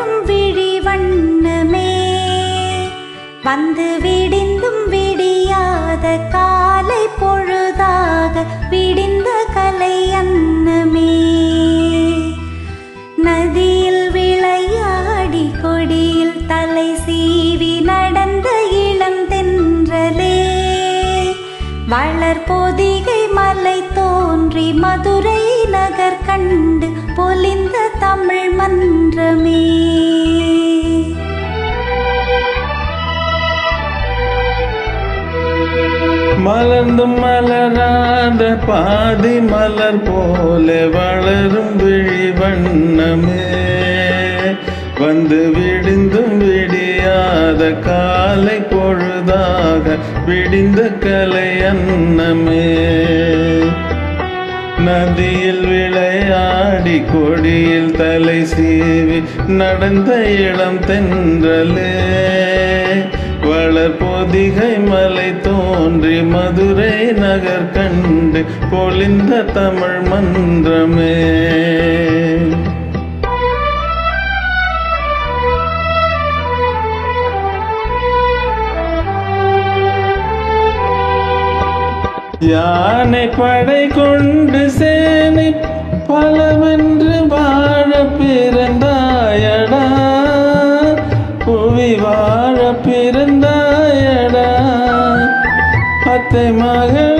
வளரும் விழி வண்ணமே வந்து விடிந்தும் விடியாத காலை பொழுதாக விடிந்த கலை அன்னமே. நதியில் விளையாடி கொடியில் தலை சீவி நடந்த இளம் தென்றலே. வளர் பொதிகை மலை தோன்றி மதுரை நகர் கண்டு பொலிந்த தமிழ் மன்றமே. மலர்ந்தும் மலராத பாதி மலர் போல வளரும் விழி வண்ணமே. வந்து விடிந்தும் விடியாத காலை பொழுதாக விடிந்த கலை அன்னமே. நதியில் விளையாடி கொடியில் தலை சீவி நடந்த இளம் தென்றலே. வளர் கொண்டு பொழிந்த தமிழ் மந்திரமே யானை படை கொண்டு சேனை பலவென்று வாழ பிறந்தாயடா. புவி வாழ பிறந்தாயடா. அத்தை மகள்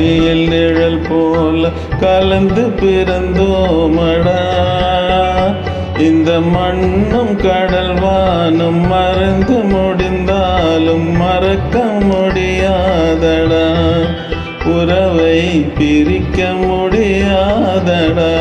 ஒளியில் நிழல் போல கலந்து பிறந்தோமடா. இந்த மண்ணும் கடல் வானும் மறந்து முடிந்தாலும் மறக்க முடியாதடா. உறவை பிரிக்க முடியாதடா.